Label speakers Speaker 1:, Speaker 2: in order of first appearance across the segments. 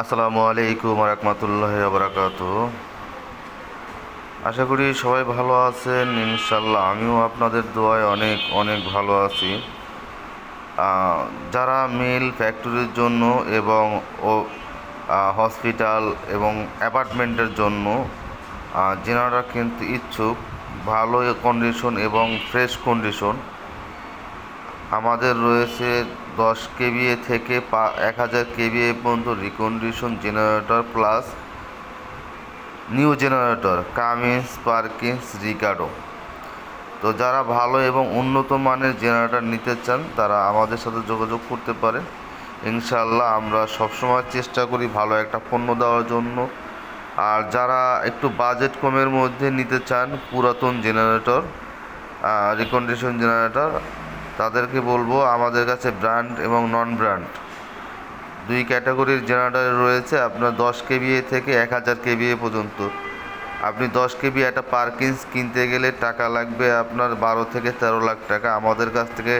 Speaker 1: আসসালামু আলাইকুম রহমতুল্লাহ বারাকাত আশা করি সবাই ভালো আছেন ইনশাল্লাহ আমিও আপনাদের দোয়ায় অনেক অনেক ভালো আছি। যারা মিল ফ্যাক্টরির জন্য এবং ও হসপিটাল এবং অ্যাপার্টমেন্টের জন্য যেনারা কিনতে ইচ্ছুক, ভালো কন্ডিশন এবং ফ্রেশ কন্ডিশন আমাদের রয়েছে দশ কেবিএ থেকে এক হাজার কেবিএ পর্যন্ত recondition generator plus new generator Cummins Perkins Ricardo তো যারা ভালো এবং উন্নত মানের জেনারেটর নিতে চান, তারা আমাদের সাথে যোগাযোগ করতে পারে ইনশাল্লাহ আমরা সবসময় চেষ্টা করি ভালো একটা পণ্য দেওয়ার জন্য। আর যারা একটু বাজেট কমের মধ্যে নিতে চান, পুরাতন জেনারেটর রিকন্ডিশন জেনারেটর তাদেরকে বলব, আমাদের কাছে ব্র্যান্ড এবং নন ব্র্যান্ড দুই ক্যাটাগরির জেনারেটর রয়েছে, আপনার দশ কেবিএ থেকে এক হাজার কেবিএ পর্যন্ত। আপনি দশ কেবি একটা পার্কিংস কিনতে গেলে টাকা লাগবে আপনার বারো থেকে তেরো লাখ টাকা, আমাদের কাছ থেকে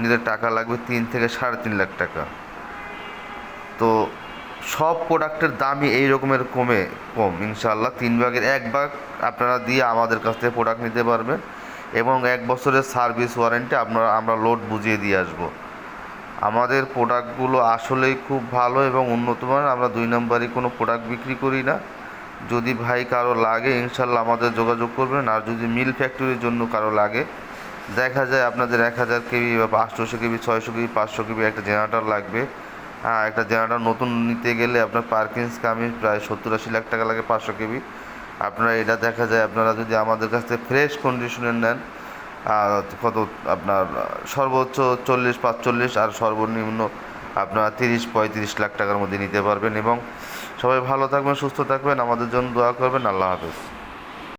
Speaker 1: নিলে টাকা লাগবে তিন থেকে সাড়ে তিন লাখ টাকা। তো সব প্রোডাক্টের দামই এই রকমের কমে, কম ইনশাল্লাহ তিন ভাগের এক ভাগ আপনারা দিয়ে আমাদের কাছ থেকে প্রোডাক্ট নিতে পারবেন। এবং এক বছরের সার্ভিস ওয়ারেন্টি আপনারা আমরা লোড বুঝিয়ে দিয়ে আসব। আমাদের প্রোডাক্টগুলো আসলেই খুব ভালো এবং উন্নত মানের। আমরা দুই নম্বরই কোনো প্রোডাক্ট বিক্রি করি না। যদি ভাই কারও লাগে, ইনশাল্লাহ আমাদের যোগাযোগ করবেন। আর যদি মিল ফ্যাক্টরির জন্য কারও লাগে, দেখা যায় আপনাদের এক হাজার কেবি বা পাঁচশোশো কেবি, ছয়শো কেবি, পাঁচশো কেবি একটা জেনারেটর লাগবে। হ্যাঁ একটা জেনারেটর নতুন নিতে গেলে আপনার পার্কিংস কামি প্রায় সত্তর আশি লাখ টাকা লাগে পাঁচশো কেবি। আপনারা এটা দেখা যায় আপনারা যদি আমাদের কাছ থেকে ফ্রেশ কন্ডিশনের নেন কত আপনার সর্বোচ্চ চল্লিশ, পাঁচচল্লিশ আর সর্বনিম্ন আপনারা তিরিশ, পঁয়ত্রিশ লাখ টাকার মধ্যে নিতে পারবেন। এবং সবাই ভালো থাকবেন, সুস্থ থাকবেন। আমাদের জন্য দোয়া করবেন। আল্লাহ হাফেজ।